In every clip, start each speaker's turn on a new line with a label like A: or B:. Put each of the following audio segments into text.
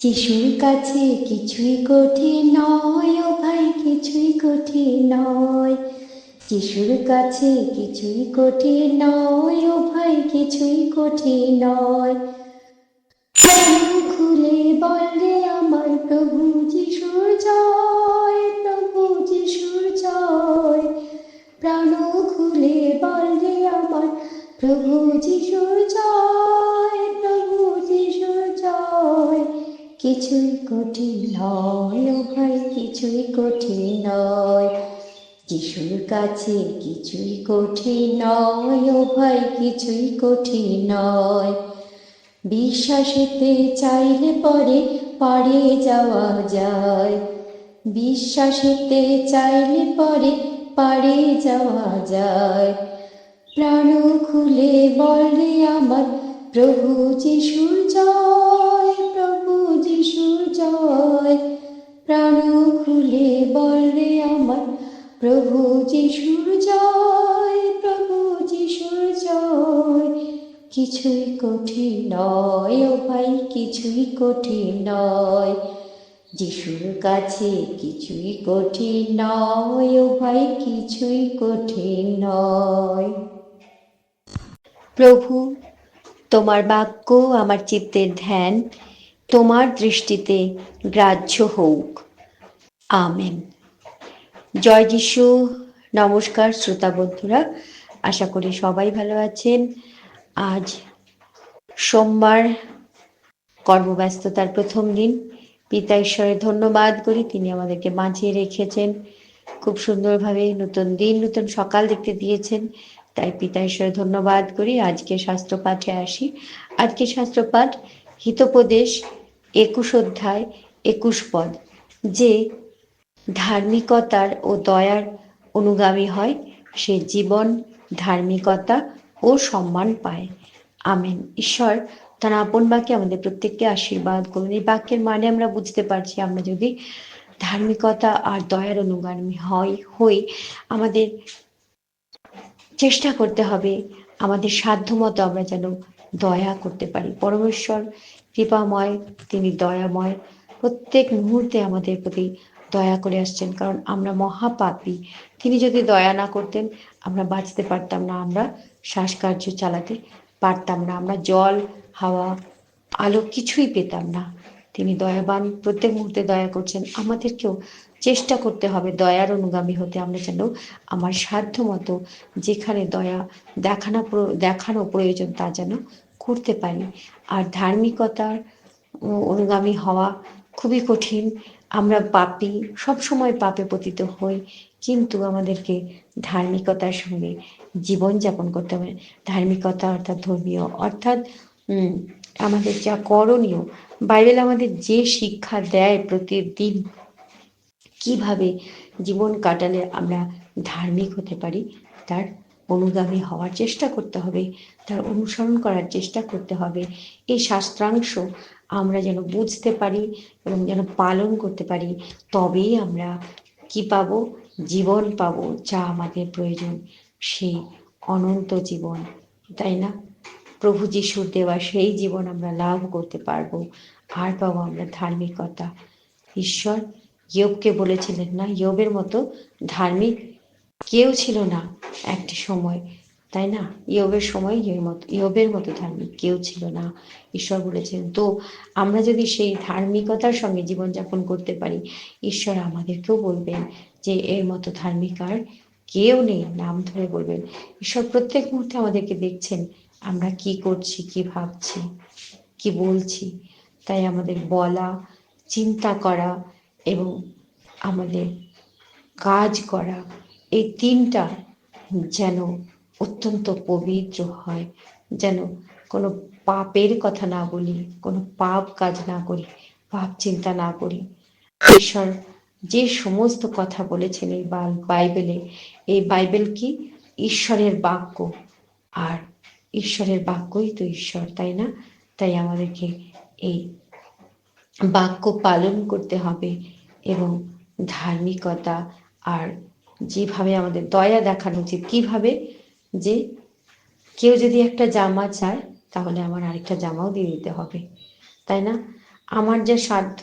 A: যিশুর কাছে কিছুই কঠিন নয়, ও ভাই, কিছুই কঠিন নয়। যিশুর কাছে কিছুই কঠিন নয়, ও ভাই, কিছুই কঠিন নয়। খুলে বলে আমার প্রভু যিশুর জয়, প্রভু যিশুর জয়। প্রাণ খুলে বলে আমার প্রভু যিশুর কিছুই কঠিন নয় ভাই কিছুই কঠিন নয়। যিশুর কাছে কিছুই কঠিন নয় ও ভাই কিছুই কঠিন নয়। বিশ্বাসেতে চাইলে পরে পারে যাওয়া যায়। বিশ্বাসেতে চাইলে পরে পারে যাওয়া যায়। প্রাণ খুলে বলে আমার, প্রভু যিশুর জয়। জয় প্রাণ খুলে বলে আমার, প্রভু যিশুর জয়, প্রভু যিশুর জয়। কিছুই কঠিন নয়, ও ভাই, কিছুই কঠিন নয়। যিশুর কাছে কিছুই কঠিন নয়, ও ভাই, কিছুই কঠিন নয়। প্রভু, তোমার বাক্য, আমার চিত্তের ধ্যান তোমার দৃষ্টিতে গ্রাহ্য হোক আমেন। জয় যিশু। নমস্কার শ্রোতা বন্ধুরা, আশা করি সবাই ভালো আছেন। আজ সোমবার কর্মব্যস্ততার প্রথম দিন। পিতা ঈশ্বরের ধন্যবাদ করি, তিনি আমাদেরকে বাঁচিয়ে রেখেছেন। খুব সুন্দরভাবে নতুন দিন, নতুন সকাল দেখতে দিয়েছেন। তাই পিতা ঈশ্বরের ধন্যবাদ করি। আজকে শাস্ত্র পাঠে আসি। আজকে শাস্ত্র পাঠ হিতোপদেশ একুশ অধ্যায়, একুশ পদ, যে ধার্মিকতার ও দয়ার অনুগামী হয়, সে জীবন, ধার্মিকতা ও সম্মান পায়। আমেন। ঈশ্বর তার আপন বাক্যে আমাদের প্রত্যেককে আশীর্বাদ করুন। এই বাক্যের মানে আমরা বুঝতে পারছি, আমরা যদি ধার্মিকতা আর দয়ার অনুগামী হয়, হই, আমাদের চেষ্টা করতে হবে, আমাদের সাধ্যমতো আমরা যেন দয়া করতে পারি। পরমেশ্বর কৃপাময়, তিনি দয়াময়। প্রত্যেক মুহূর্তে আমাদের প্রতি দয়া করে আসছেন, কারণ আমরা মহাপাপী। তিনি যদি দয়া না করতেন, আমরা বাঁচতে পারতাম না, আমরা শ্বাসকার্য চালাতে পারতাম না, আমরা জল, হাওয়া, আলো কিছুই পেতাম না। তিনি দয়াবান, প্রত্যেক মুহূর্তে দয়া করছেন। আমাদেরকেও চেষ্টা করতে হবে, দয়ার অনুগামী হতে। আমরা যেন আমার সাধ্য মতো যেখানে দয়া দেখানো দেখানো প্রয়োজন, তা যেন করতে পারি আর ধার্মিকতার অনুগামী হওয়া খুবই কঠিন। আমরা পাপি সব সময় পাপে পতিত হই, কিন্তু আমাদেরকে ধার্মিকতার সঙ্গে জীবনযাপন করতে হবে। ধার্মিকতা অর্থাৎ ধর্মীয়, অর্থাৎ আমাদের যা করণীয়, বাইবেল আমাদের যে শিক্ষা দেয় প্রতিদিন, কীভাবে জীবন কাটালে আমরা ধার্মিক হতে পারি, তার অনুগামী হওয়ার চেষ্টা করতে হবে, তার অনুসরণ করার চেষ্টা করতে হবে। এই শাস্ত্রাংশ আমরা যেন বুঝতে পারি এবং যেন পালন করতে পারি, তবেই আমরা কি পাবো? জীবন পাবো, যা আমাদের প্রয়োজন, সেই অনন্ত জীবন, তাই না? প্রভু যিশুর দেওয়া সেই জীবন আমরা লাভ করতে পারব। আর পাবো আমরা ধার্মিকতা। ঈশ্বর, ইয়বকে বলেছিলেন না, ইয়বের মতো ধার্মিক কেউ ছিল না একটি সময়, তাই না? ইয়বের সময় মতো ইয়বের মতো ধার্মিক কেউ ছিল না, ঈশ্বর বলেছেন। তো আমরা যদি সেই ধার্মিকতার সঙ্গে জীবনযাপন করতে পারি, ঈশ্বর আমাদেরকেও বলবেন যে এর মতো ধার্মিক আর কেউ নেই, নাম ধরে বলবেন। ঈশ্বর প্রত্যেক মুহূর্তে আমাদেরকে দেখছেন, আমরা কি করছি, কি ভাবছি, কি বলছি। তাই আমাদের বলা, চিন্তা করা এবং আমাদের কাজ করা এই তিনটা যেন অত্যন্ত পবিত্র হয়, যেন কোনো পাপের কথা না বলি, কোনো পাপ কাজ না করি, পাপ চিন্তা না করি। ঈশ্বর যে সমস্ত কথা বলেছেন এই বাইবেলে, এই বাইবেল কি? ঈশ্বরের বাক্য। আর ঈশ্বরের বাক্যই তো ঈশ্বর, তাই না? তাই আমাদেরকে এই বাক্য পালন করতে হবে এবং ধার্মিকতা আর যেভাবে আমাদের দয়া দেখানো উচিত, কীভাবে যে কেউ যদি একটা জামা চায়, তাহলে আমার আরেকটা জামাও দিয়ে দিতে হবে, তাই না? আমার যা সাধ্য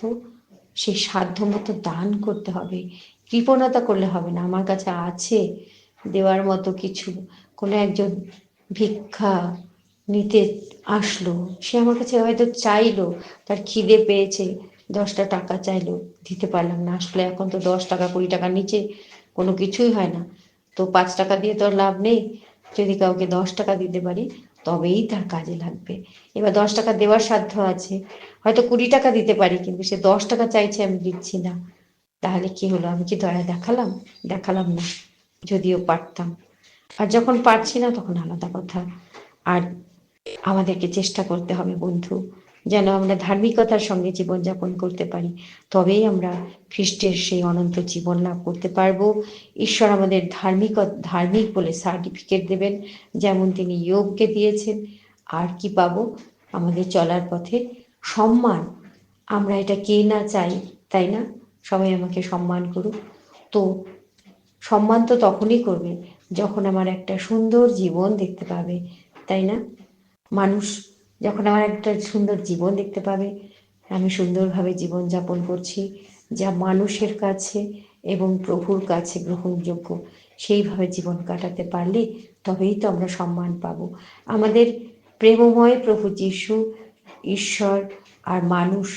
A: সেই সাধ্য মতো দান করতে হবে। কৃপণতা করলে হবে না। আমার কাছে আছে দেওয়ার মতো কিছু। কোনো একজন ভিক্ষা নিতে আসলো, সে আমার কাছে হয়তো চাইলো, তার খিদে পেয়েছে, দশটা টাকা চাইলো, দিতে পারলাম না। আসলে এখন তো দশ টাকা, কুড়ি টাকার নিচে কোনো কিছুই হয় না। তো পাঁচ টাকা দিয়ে তো আর লাভ নেই। যদি কাউকে দশ টাকা দিতে পারি, তবেই তার কাজে লাগবে। এবার দশ টাকা দেওয়ার সাধ্য আছে। হয়তো কুড়ি টাকা দিতে পারি, কিন্তু সে দশ টাকা চাইছে, আমি দিচ্ছি না। তাহলে কি হলো? আমি কি দয়া দেখালাম? দেখালাম না। যদিও পারতাম। আর যখন পারছি না, তখন আলাদা কথা। আর আমাদেরকে চেষ্টা করতে হবে, বন্ধু। যেন আমরা ধার্মিকতার সঙ্গে জীবনযাপন করতে পারি। তবেই আমরা খ্রিস্টের সেই অনন্ত জীবন লাভ করতে পারব। ঈশ্বর আমাদের ধার্মিক ধার্মিক বলে সার্টিফিকেট দেবেন, যেমন তিনি যোগকে দিয়েছেন। আর কি পাবো? আমাদের চলার পথে সম্মান। আমরা এটা কে না চাই, তাই না? সবাই আমাকে সম্মান করুক। তো সম্মান তো তখনই করবে যখন আমার একটা সুন্দর জীবন দেখতে পাবে, তাই না? মানুষ যখন আমার একটা সুন্দর জীবন দেখতে পাবে, আমি সুন্দরভাবে জীবন যাপন করছি যা মানুষের কাছে এবং প্রভুর কাছে গ্রহণযোগ্য। সেইভাবে জীবন কাটাতে পারলে তবেই তো আমরা সম্মান পাব। আমাদের প্রেমময় প্রভু যিশু, ঈশ্বর আর মানুষ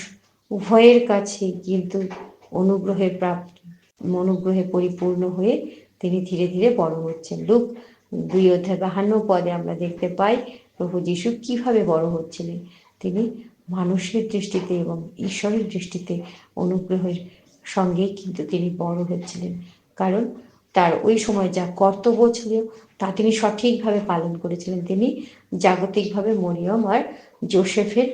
A: উভয়ের কাছে কিন্তু অনুগ্রহে প্রাপ্ত, অনুগ্রহে পরিপূর্ণ হয়ে তিনি ধীরে ধীরে বড় হচ্ছেন। লুক, দুই অধ্যায় বাহান্ন পদে আমরা দেখতে পাই প্রভু যিশু কীভাবে বড় হচ্ছিলেন? তিনি মানুষের দৃষ্টিতে এবং ঈশ্বরের দৃষ্টিতে অনুগ্রহের সঙ্গে কিন্তু তিনি বড় হচ্ছিলেন। কারণ তার ওই সময় যা কর্তব্য ছিল, তা তিনি সঠিকভাবে পালন করেছিলেন। তিনি জাগতিকভাবে মরিয়ম আর জোসেফের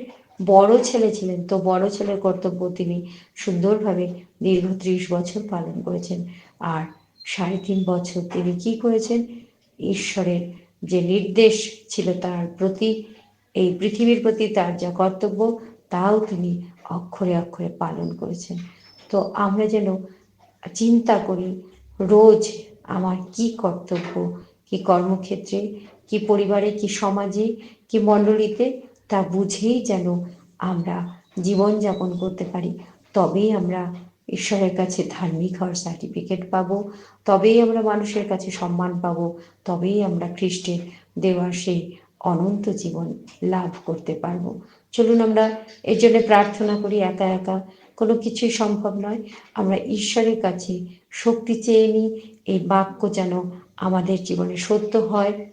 A: বড় ছেলে ছিলেন। তো বড় ছেলের কর্তব্য তিনি সুন্দরভাবে দীর্ঘ ত্রিশ বছর পালন করেছেন। আর সাড়ে তিন বছর তিনি কি করেছেন? ঈশ্বরের যে নির্দেশ ছিল তার প্রতি, এই পৃথিবীর প্রতি তার যা কর্তব্য, তাও তিনি অক্ষরে অক্ষরে পালন করেছেন। তো আমরা যেন চিন্তা করি, রোজ আমার কি কর্তব্য, কি কর্মক্ষেত্রে, কি পরিবারে, কি সমাজে, কি মণ্ডলীতে, তা বুঝেই যেন আমরা জীবনযাপন করতে পারি। তবেই আমরা ঈশ্বরের কাছে ধার্মিক হওয়ার সার্টিফিকেট পাবো, তবেই আমরা মানুষের কাছে সম্মান পাব, তবেই আমরা খ্রিস্টের দেওয়ার সেই অনন্ত জীবন লাভ করতে পারব। চলুন আমরা এর জন্য প্রার্থনা করি, একা একা। কোনো কিছুই সম্ভব নয়। আমরা ঈশ্বরের কাছে শক্তি চেয়ে নিই, এই বাক্য যেন আমাদের জীবনে সত্য হয়,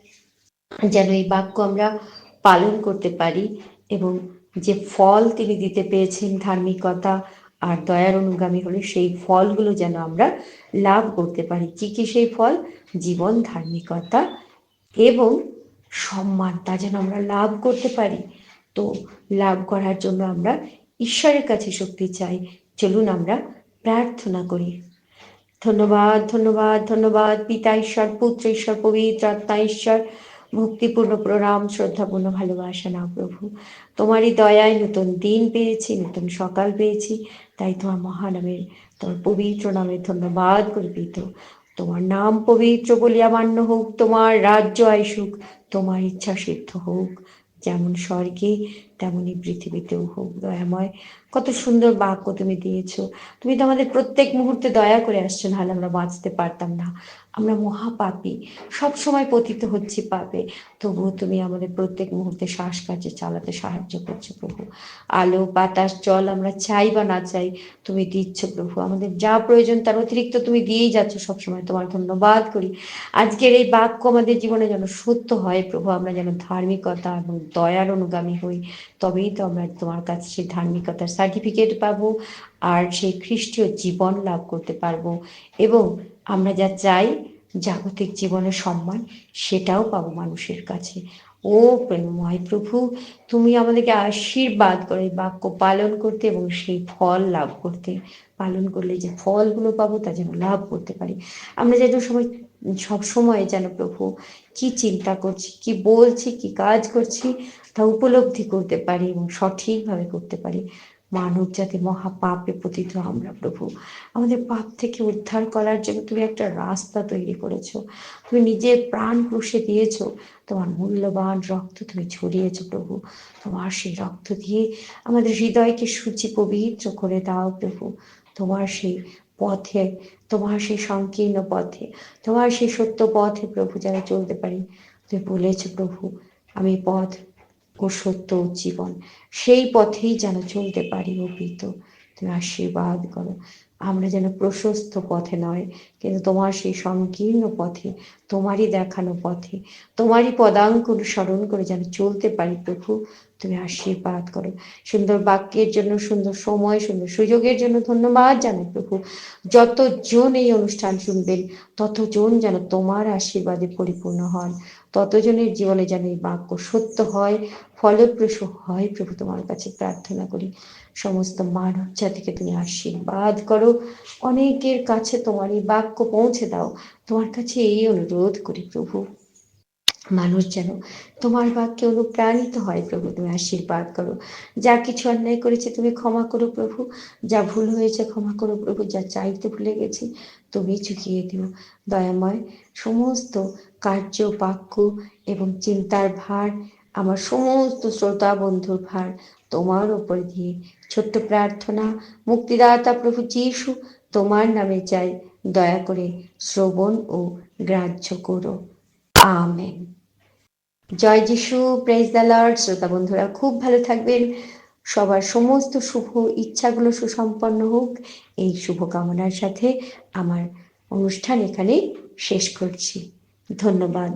A: যেন এই বাক্য আমরা পালন করতে পারি এবং যে ফল তিনি দিতে পেয়েছেন ধার্মিকতা আর দয়ার অনুগামী হলে সেই ফলগুলো যেন আমরা লাভ করতে পারি। কি কি সেই ফল? জীবন, ধার্মিকতা এবং সম্মান, তা যেন আমরা লাভ করতে পারি। তো লাভ করার জন্য আমরা ঈশ্বরের কাছে শক্তি চাই। চলুন আমরা প্রার্থনা করি। ধন্যবাদ ধন্যবাদ ধন্যবাদ, পিতা ঈশ্বর, পুত্র ঈশ্বর, পবিত্র আত্মা ঈশ্বর। ভক্তিপূর্ণ প্রণাম, শ্রদ্ধাপূর্ণ ভালোবাসা না প্রভু। তোমারই দয়ায় নতুন দিন পেয়েছি, নতুন সকাল পেয়েছি, তাই তোমার মহানামের তোমার পবিত্র নামের ধন্যবাদ কল্পিত। তোমার নাম পবিত্র বলিয়া মান্য হোক, তোমার রাজ্য আইসুক, তোমার ইচ্ছা সিদ্ধ হোক। যেমন স্বর্গে তেমনই পৃথিবীতেও হোক দয়াময়। কত সুন্দর বাক্য তুমি দিয়েছ। তুমি তো আমাদের প্রত্যেক মুহূর্তে দয়া করে আসছো, নাহলে আমরা বাঁচতে পারতাম না। আমরা মহাপাপী সব সময় পতিত হচ্ছি পাপে। তবুও তুমি আমাদের প্রত্যেক মুহূর্তে শ্বাস কাজে চালাতে সাহায্য করছ প্রভু। আলো, বাতাস, জল আমরা চাই বা না চাই, তুমি দিচ্ছ প্রভু। আমাদের যা প্রয়োজন তার অতিরিক্ত তুমি দিয়েই যাচ্ছ সবসময়। তোমার ধন্যবাদ করি। আজকের এই বাক্য আমাদের জীবনে যেন সত্য হয় প্রভু, আমরা যেন ধার্মিকতা এবং দয়ার অনুগামী হই, তবেই তো আমরা তোমার কাছে সেই ধার্মিকতার সার্টিফিকেট পাবো আর সেই খ্রিস্টীয় জীবন লাভ করতে পারব এবং আমরা যা চাই, জাগতিক জীবনের সম্মান, সেটাও পাবো মানুষের কাছে। ও প্রেমময় প্রভু, তুমি আমাদেরকে আশীর্বাদ করে বাক্য পালন করতে এবং সেই ফল লাভ করতে। পালন করলে যে ফলগুলো পাবো, তা যেন লাভ করতে পারি। আমরা যেন সময় সব সময় যেন প্রভু, কি চিন্তা করছি, কি বলছি, কি কাজ করছি, তা উপলব্ধি করতে পারি এবং সঠিকভাবে করতে পারি। মানব জাতি মহাপাপে পতিত আমরা প্রভু। আমাদের পাপ থেকে উদ্ধার করার জন্য তুমি একটা রাস্তা তৈরি করেছ। তুমি নিজের প্রাণ পুষে দিয়েছ। তোমার মূল্যবান রক্ত তুমি ছড়িয়েছো প্রভু। তোমার সেই রক্ত দিয়ে আমাদের হৃদয়কে সূচি পবিত্র করে দাও প্রভু। তোমার সেই পথে, তোমার সেই সংকীর্ণ পথে, তোমার সেই সত্য পথে প্রভু যারা চলতে পারি, তুমি বলেছ প্রভু, আমি পথ ও সত্য ও জীবন। সেই পথেই যেন চলতে পারি ও প্রীত। তুমি আশীর্বাদ করো। আমরা যেন প্রশস্ত পথে নয়, কিন্তু তোমার সেই সংকীর্ণ পথে, তোমারই দেখানো পথে, তোমারই পদাঙ্ক অনুসরণ করে যেন চলতে পারি প্রভু। তুমি আশীর্বাদ করো। সুন্দর বাক্যের জন্য, সুন্দর সময়, সুন্দর সুযোগের জন্য ধন্যবাদ জানাই প্রভু। যতজন এই অনুষ্ঠান শুনবেন, ততজন যেন তোমার আশীর্বাদে পরিপূর্ণ হন। ততজনের জীবনে যেন এই বাক্য সত্য হয়, ফলপ্রসূ হয়, প্রভু তোমার কাছে প্রার্থনা করি। সমস্ত মানব জাতিকে তুমি আশীর্বাদ করো। অনেকের কাছে তোমার এই বাক্য পৌঁছে দাও। তোমার কাছে এই অনুরোধ করি প্রভু। মানুষ যেন তোমার বাক্যে অনুপ্রাণিত হয় প্রভু, তুমি আশীর্বাদ করো। যা কিছু অন্যায় করেছে তুমি ক্ষমা করো প্রভু, যা ভুল হয়েছে ক্ষমা করো প্রভু, যা চাইতে ভুলে গেছি তুমি চুকিয়ে দিও। দয়াময় সমস্ত কার্য, বাক্য এবং চিন্তার ভার, আমার সমস্ত শ্রোতা বন্ধুর ভার তোমার উপর দিয়ে। ছোট্ট প্রার্থনা, মুক্তিদাতা প্রভু যিশু, তোমার নামে চাই। দয়া করে শ্রবণ ও গ্রাহ্য করো। আমেন। জয় যিশু প্রেজ দ্য লর্ড শ্রোতা বন্ধুরা, খুব ভালো থাকবেন। সবার সমস্ত শুভ ইচ্ছাগুলো সুসম্পন্ন হোক। এই শুভকামনার সাথে আমার অনুষ্ঠান এখানে শেষ করছি। ধন্যবাদ।